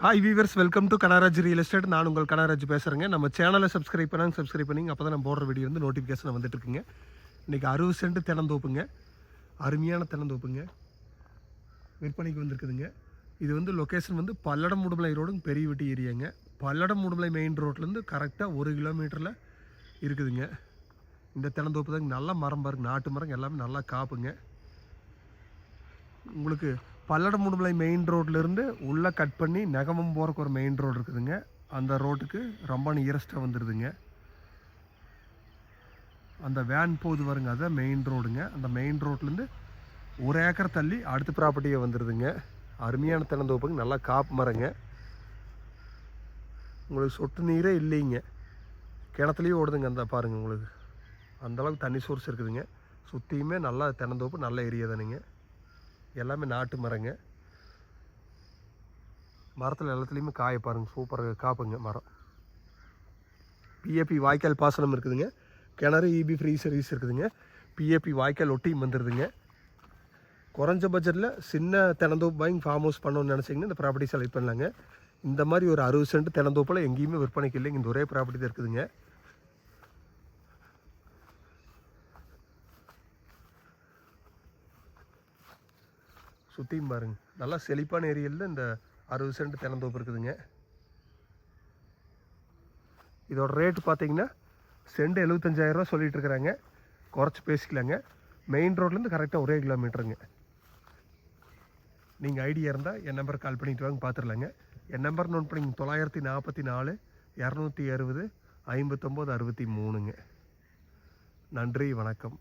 Hi viewers welcome to Kanaraj real estate நான் உங்கள் கனராஜ் பேசுகிறேங்க நம்ம சேனலை சப்ஸ்கிரைப் பண்ணாங்க சப்ஸ்கிரைப் பண்ணிங்க அப்போ தான் நான் போடுற வீடியோ வந்து நோட்டிஃபிகேஷன் வந்துட்டுருக்குங்க. இன்றைக்கி அறுபது சென்ட் தென்னந்தோப்புங்க அருமையான தென்னந்தோப்புங்க விற்பனைக்கு வந்திருக்குதுங்க. இது வந்து லொக்கேஷன் வந்து பல்லடம் முடுமலை ரோடுங்க பெரிய வீட்டு ஏரியாங்க. பல்லடம் முடுமலை மெயின் ரோட்லேருந்து கரெக்டாக ஒரு கிலோமீட்டரில் இருக்குதுங்க. இந்த தென்னந்தோப்பு தாங்க நல்ல மரம் பாருங்க நாட்டு மரம் எல்லாமே நல்லா காப்புங்க. உங்களுக்கு பல்லடம் முடுமலை மெயின் ரோட்லேருந்து உள்ளே கட் பண்ணி நெகமம் போகிறக்கு ஒரு மெயின் ரோடு இருக்குதுங்க. அந்த ரோட்டுக்கு ரொம்ப நியரஸ்ட்டாக வந்துடுதுங்க அந்த வேன் போகுது வருங்க அதுதான் மெயின் ரோடுங்க அந்த மெயின் ரோட்லேருந்து ஒரு ஏக்கர் தள்ளி அடுத்த ப்ராப்பர்ட்டியை வந்துடுதுங்க அருமையான தென்னந்தோப்புங்க நல்லா காப்பு மரங்க. உங்களுக்கு சொட்டு நீரே இல்லைங்க. கிணத்துலேயும் ஓடுதுங்க அந்த பாருங்கள் உங்களுக்கு. அந்தளவுக்கு தண்ணி சோர்ஸ் இருக்குதுங்க. சுற்றியுமே நல்லா தென்னந்தோப்பு நல்ல ஏரியா தானுங்க. எல்லாமே நாட்டு மரங்க. மரத்தில் எல்லாத்துலேயுமே காய பாருங்கள் சூப்பராக காப்புங்க மரம். பிஏபி வாய்க்கால் பாசனம் இருக்குதுங்க. கிணறு இபி ஃப்ரீ சர்வீஸ் இருக்குதுங்க. பிஏபி வாய்க்கால் ஒட்டியும் வந்துடுதுங்க குறைஞ்ச பட்ஜெட்டில் சின்ன தினந்தோப்பாயும் ஃபார்ம் ஹவுஸ் பண்ணணும்னு நினச்சிங்கன்னா இந்த ப்ராப்பர்ட்டி செலக்ட் பண்ணலாங்க. இந்த மாதிரி ஒரு அறுபது சென்ட் தினந்தோப்பில் எங்கேயுமே விற்பனைக்கு இல்லைங்க. இந்த ஒரே ப்ராப்பர்ட்டி தான் இருக்குதுங்க. சுற்றியும் பாருங்க. நல்லா செழிப்பான ஏரியலில் இந்த அறுபது சென்ட் தினந்தோப்பு இருக்குதுங்க. இதோட ரேட்டு பார்த்தீங்கன்னா செண்டு எழுபத்தஞ்சாயிரரூவா சொல்லிகிட்டு இருக்கிறாங்க. குறைச்சி பேசிக்கலாங்க. மெயின் ரோட்லேருந்து கரெக்டாக ஒரே கிலோமீட்டருங்க நீங்கள் ஐடியா இருந்தால் என் நம்பர் கால் பண்ணிட்டு வாங்க பார்த்துடலாங்க என் நம்பர் நோட் பண்ணிங்க தொள்ளாயிரத்தி நாற்பத்தி நாலு இரநூத்தி அறுபது ஐம்பத்தொம்போது அறுபத்தி மூணுங்க. நன்றி வணக்கம்.